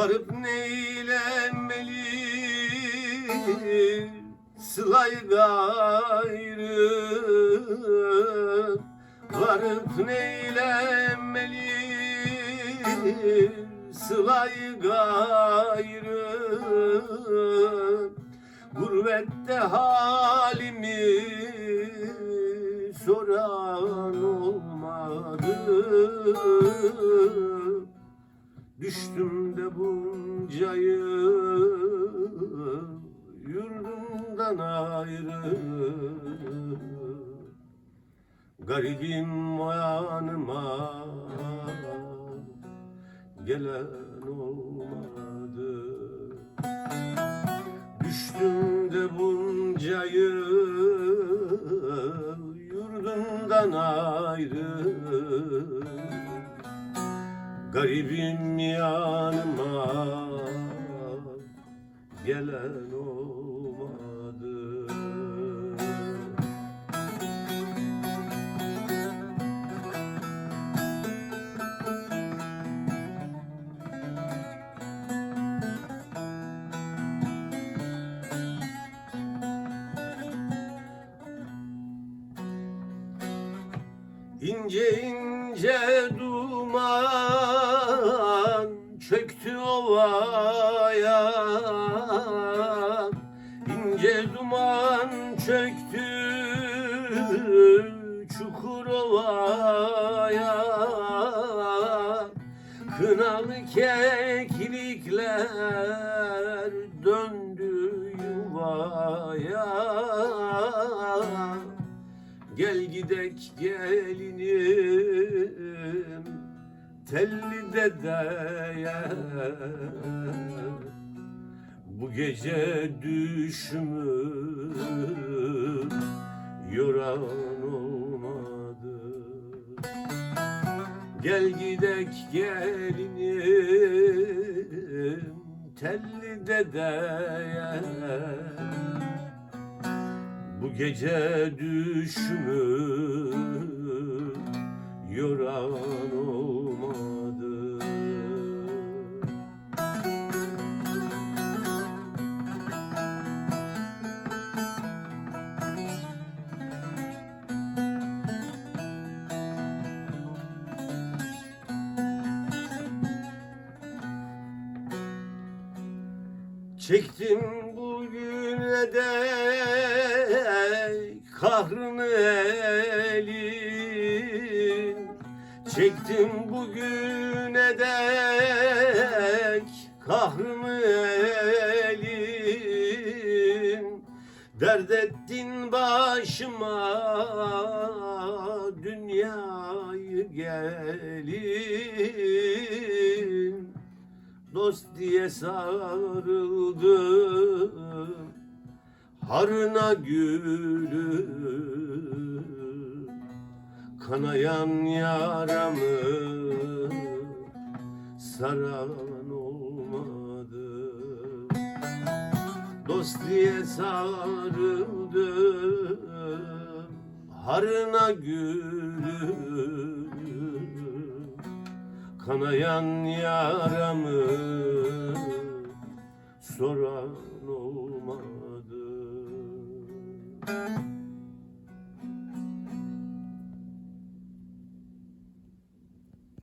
Varıp neylemeli Sılay gayrı. Varıp neylemeli Sılay gayrı. Gurbette halimi soran olmadı Düştüm de bunca yıl yurdumdan ayrı. Garibim o yanıma gelen olmadı. Düştüm de bunca yıl Garibim yanıma gelen olmadı. İnce ince duman ovaya İnce duman çöktü çukur ovaya Kınalı keklikler döndü yuvaya. Gel gidek gelinim telli dedeye. Bu gece düşümü yoran olmadı. Gel gidek gelinim telli dedeye. Bu gece düşümü yoran olmadı Çektim bugüne dek kahrını elin Çektim bugüne dek kahrını elin Dert ettin başıma dünyayı gelin dost diye sarıldım. Harına gülüm Kanayan yaramı Saran olmadı. Dost diye sarıldım Harına gülüm Kanayan yaramı. Soran